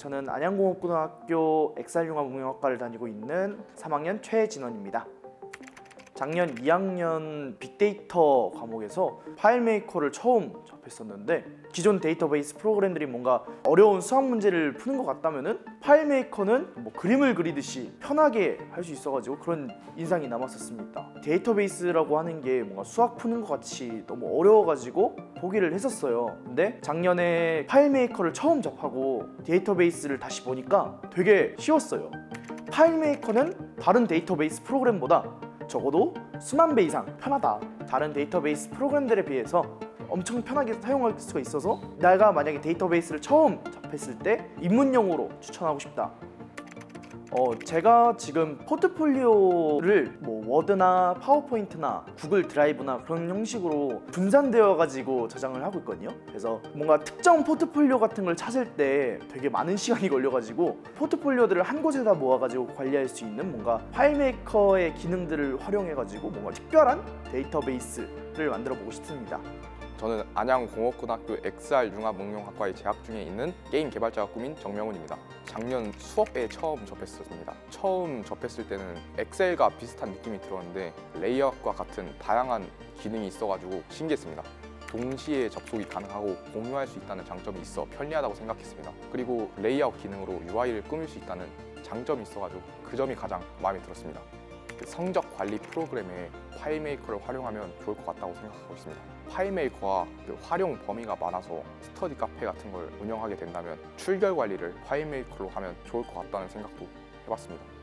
저는 안양공업고등학교 엑살융합응용학과를 다니고 있는 3학년 최진원입니다. 작년 2학년 빅데이터 과목에서 파일 메이커를 처음 접했었는데 기존 데이터베이스 프로그램들이 뭔가 어려운 수학 문제를 푸는 것 같다면은 파일 메이커는 뭐 그림을 그리듯이 편하게 할 수 있어가지고 그런 인상이 남았었습니다. 데이터베이스라고 하는 게 뭔가 수학 푸는 것 같이 너무 어려워가지고 포기를 했었어요. 근데 작년에 파일 메이커를 처음 접하고 데이터베이스를 다시 보니까 되게 쉬웠어요. 파일 메이커는 다른 데이터베이스 프로그램보다 적어도 수만 배 이상 편하다. 다른 데이터베이스 프로그램들에 비해서 엄청 편하게 사용할 수가 있어서 내가 만약에 데이터베이스를 처음 접했을 때 입문용으로 추천하고 싶다. 어, 제가 지금 포트폴리오를 뭐 워드나 파워포인트나 구글 드라이브나 그런 형식으로 분산되어 가지고 저장을 하고 있거든요. 그래서 뭔가 특정 포트폴리오 같은 걸 찾을 때 되게 많은 시간이 걸려 가지고 포트폴리오들을 한 곳에다 모아 가지고 관리할 수 있는 뭔가 파일 메이커의 기능들을 활용해 가지고 뭔가 특별한 데이터베이스를 만들어 보고 싶습니다. 저는 안양공업고등학교 XR 융합응용학과에 재학 중에 있는 게임 개발자가 꿈인 정명훈입니다. 작년 수업에 처음 접했었습니다. 처음 접했을 때는 엑셀과 비슷한 느낌이 들었는데 레이아웃과 같은 다양한 기능이 있어가지고 신기했습니다. 동시에 접속이 가능하고 공유할 수 있다는 장점이 있어 편리하다고 생각했습니다. 그리고 레이아웃 기능으로 UI를 꾸밀 수 있다는 장점이 있어가지고 그 점이 가장 마음에 들었습니다. 그 성적 관리 프로그램에 파일메이커를 활용하면 좋을 것 같다고 생각하고 있습니다. 파일메이커와 그 활용 범위가 많아서 스터디 카페 같은 걸 운영하게 된다면 출결 관리를 파일메이커로 하면 좋을 것 같다는 생각도 해봤습니다.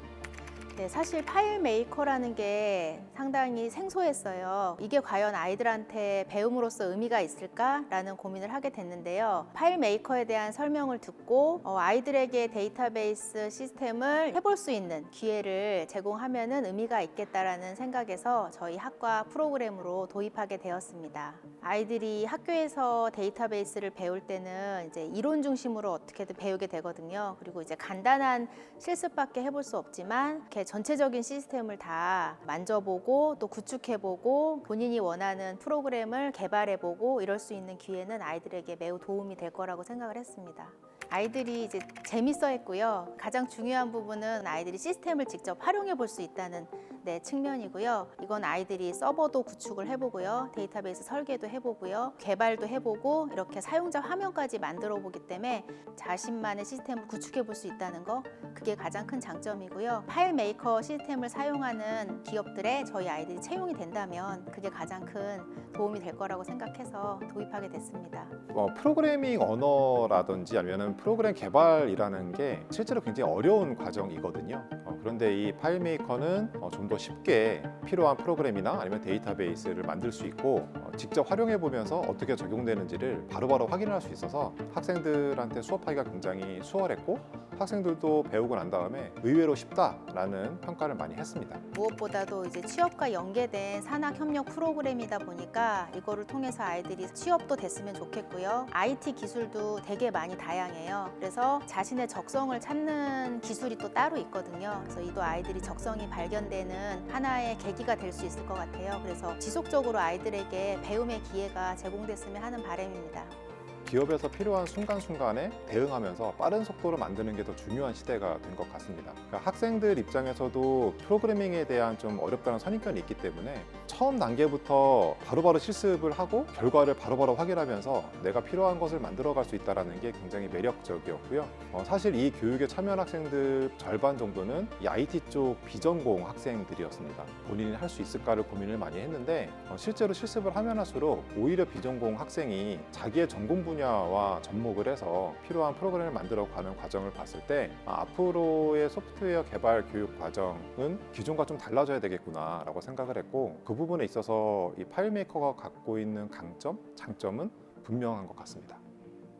네, 사실 파일 메이커라는 게 상당히 생소했어요. 이게 과연 아이들한테 배움으로써 의미가 있을까라는 고민을 하게 됐는데요. 파일 메이커에 대한 설명을 듣고 어, 아이들에게 데이터베이스 시스템을 해볼 수 있는 기회를 제공하면은 의미가 있겠다라는 생각에서 저희 학과 프로그램으로 도입하게 되었습니다. 아이들이 학교에서 데이터베이스를 배울 때는 이제 이론 중심으로 어떻게든 배우게 되거든요. 그리고 이제 간단한 실습밖에 해볼 수 없지만 이렇게 전체적인 시스템을 다 만져보고 또 구축해보고 본인이 원하는 프로그램을 개발해보고 이럴 수 있는 기회는 아이들에게 매우 도움이 될 거라고 생각을 했습니다. 아이들이 이제 재밌어 했고요. 가장 중요한 부분은 아이들이 시스템을 직접 활용해 볼 수 있다는 네, 측면이고요. 이건 아이들이 서버도 구축을 해보고요. 데이터베이스 설계도 해보고요. 개발도 해보고 이렇게 사용자 화면까지 만들어 보기 때문에 자신만의 시스템을 구축해 볼 수 있다는 거 그게 가장 큰 장점이고요. 파일 메이커 시스템을 사용하는 기업들에 저희 아이들이 채용이 된다면 그게 가장 큰 도움이 될 거라고 생각해서 도입하게 됐습니다. 어, 프로그래밍 언어라든지 아니면 프로그램 개발이라는 게 실제로 굉장히 어려운 과정이거든요. 어, 그런데 이 파일 메이커는 어, 좀 더 쉽게 필요한 프로그램이나 아니면 데이터베이스를 만들 수 있고 어, 직접 활용해 보면서 어떻게 적용되는지를 바로바로 확인할 수 있어서 학생들한테 수업하기가 굉장히 수월했고 학생들도 배우고 난 다음에 의외로 쉽다라는 평가를 많이 했습니다. 무엇보다도 이제 취업과 연계된 산학 협력 프로그램이다 보니까 이거를 통해서 아이들이 취업도 됐으면 좋겠고요. IT 기술도 되게 많이 다양해요. 그래서 자신의 적성을 찾는 기술이 또 따로 있거든요. 그래서 이도 아이들이 적성이 발견되는 하나의 계기가 될 수 있을 것 같아요. 그래서 지속적으로 아이들에게 배움의 기회가 제공됐으면 하는 바람입니다. 기업에서 필요한 순간순간에 대응하면서 빠른 속도로 만드는 게 더 중요한 시대가 된 것 같습니다. 그러니까 학생들 입장에서도 프로그래밍에 대한 좀 어렵다는 선입견이 있기 때문에 처음 단계부터 바로바로 실습을 하고 결과를 바로바로 확인하면서 내가 필요한 것을 만들어갈 수 있다는 게 굉장히 매력적이었고요. 어, 사실 이 교육에 참여한 학생들 절반 정도는 이 IT 쪽 비전공 학생들이었습니다. 본인이 할 수 있을까를 고민을 많이 했는데 어, 실제로 실습을 하면 할수록 오히려 비전공 학생이 자기의 전공 분야 와 접목을 해서 필요한 프로그램을 만들어 가는 과정을 봤을 때 아, 앞으로의 소프트웨어 개발 교육 과정은 기존과 좀 달라져야 되겠구나라고 생각을 했고 그 부분에 있어서 이 파일메이커가 갖고 있는 강점, 장점은 분명한 것 같습니다.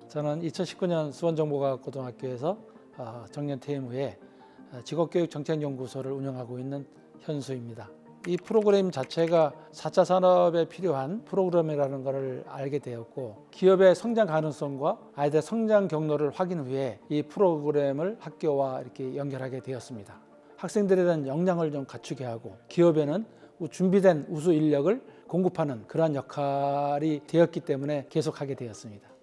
저는 2019년 수원정보과학고등학교에서 어, 정년 퇴임 후에 어, 직업교육 정책연구소를 운영하고 있는 현수입니다. 이 프로그램 자체가 4차 산업에 필요한 프로그램이라는 것을 알게 되었고 기업의 성장 가능성과 아이들의 성장 경로를 확인 후에 이 프로그램을 학교와 이렇게 연결하게 되었습니다. 학생들에 대한 역량을 좀 갖추게 하고 기업에는 준비된 우수 인력을 공급하는 그러한 역할이 되었기 때문에 계속하게 되었습니다.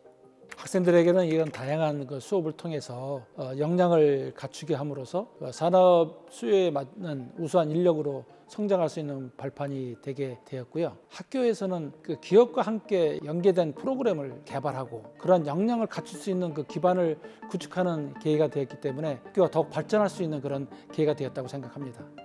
학생들에게는 이런 다양한 그 수업을 통해서 어, 역량을 갖추게 함으로써 어, 산업 수요에 맞는 우수한 인력으로 성장할 수 있는 발판이 되게 되었고요. 학교에서는 그 기업과 함께 연계된 프로그램을 개발하고 그런 역량을 갖출 수 있는 그 기반을 구축하는 계기가 되었기 때문에 학교가 더욱 발전할 수 있는 그런 계기가 되었다고 생각합니다.